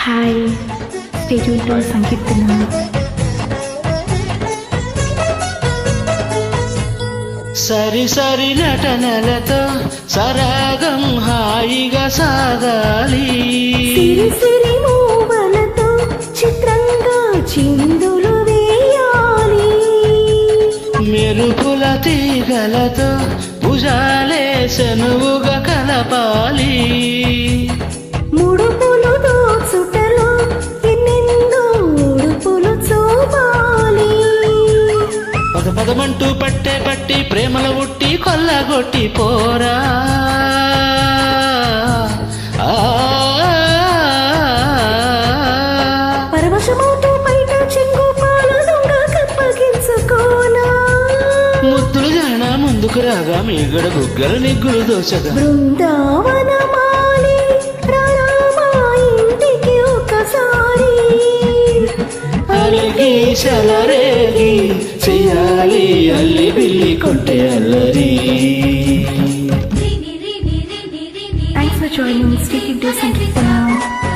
Hi. Stay tune to సంకీర్తన. సరి సరి నటనలతో సరాగం హాయిగా సాగాలి. సిరి సిరి మూవలతో చిత్రంగా చిందులు వేయాలి. మెరుపుల తీగలతో భుజాలే సనువుగా కలపాలి. పదమంటూ పట్టే పట్టి ప్రేమల ఉట్టి కొల్లగొట్టి పోరా. ముద్దులు జాన ముందుకు రాగా మీగడ బుగ్గలు నిగ్గులు దోచగా. బృందావనమాలి ఇంటికి ఒకసారి అలిగి Thanks for joining. Stay tuned to for now.